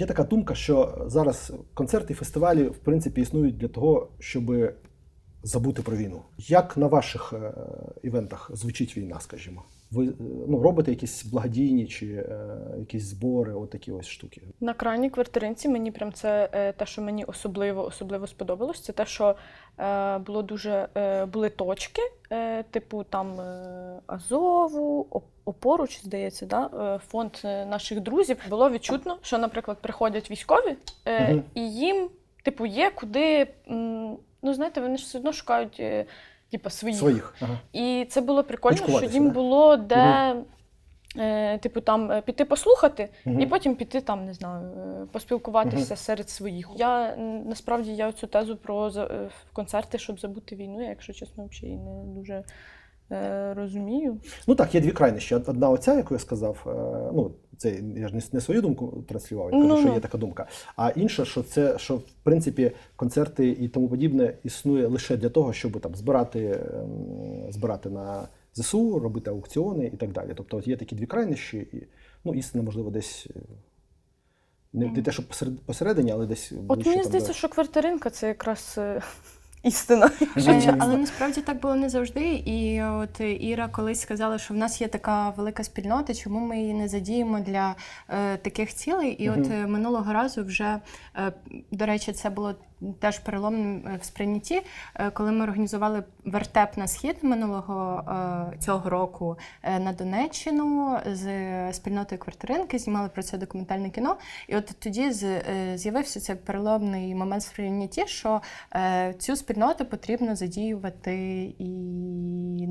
є така думка, що зараз концерти і фестивалі в принципі існують для того, щоб забути про війну. Як на ваших е, івентах звучить війна, скажімо? Ви е, ну, робите якісь благодійні чи е, якісь збори, от такі ось штуки. На крайній квартиринці мені прям це е, те, що мені особливо особливо сподобалось, це те, що е, було дуже е, були точки, е, типу там е, Азову, опоруч, здається, да? е, фонд е, наших друзів. Було відчутно, що, наприклад, приходять військові, е, Мгм. і їм, типу, є куди. м, Ну, знаєте, вони ж все одно шукають. е, Типу, своїх. Своїх. Ага. І це було прикольно, що їм да? було де, е, типу, там е, піти послухати, угу. і потім піти там, не знаю, поспілкуватися поспілкуватися серед своїх. Я насправді я цю тезу про е, концерти, щоб забути війну, я, якщо чесно, взагалі не дуже е, розумію. Ну так, є дві крайнощі. Одна оця, яку я сказав, е, ну це я ж не, не свою думку транслював, я кажу, Ну, що ну. є така думка. А інша, що це що в принципі концерти і тому подібне існує лише для того, щоб там збирати, ем, збирати на ЗСУ, робити аукціони і так далі. Тобто, от є такі дві крайнощі, і ну істина, можливо, десь. е, Не, те, що посеред- посередині, але десь От мені здається, що квартиринка це якраз е, істина. Е, Але насправді так було не завжди. І от Іра колись сказала, що в нас є така велика спільнота, чому ми її не задіємо для е, таких цілей. І от е, минулого разу вже, е, до речі, це було теж переломним е, в сприйнятті, е, коли ми організували вертеп на схід минулого е, цього року на Донеччину з спільнотою квартиринки, знімали про це документальне кіно. І от тоді з'явився цей переломний момент в сприйнятті, що цю спільноту потрібно задіювати і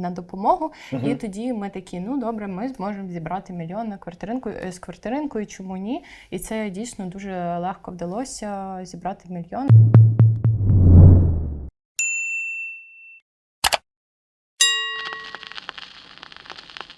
на допомогу. Мгм. І тоді ми такі, ну добре, ми зможемо зібрати мільйон на квартиринку е, з квартиринкою, чому ні? І це дійсно дуже легко вдалося зібрати мільйон.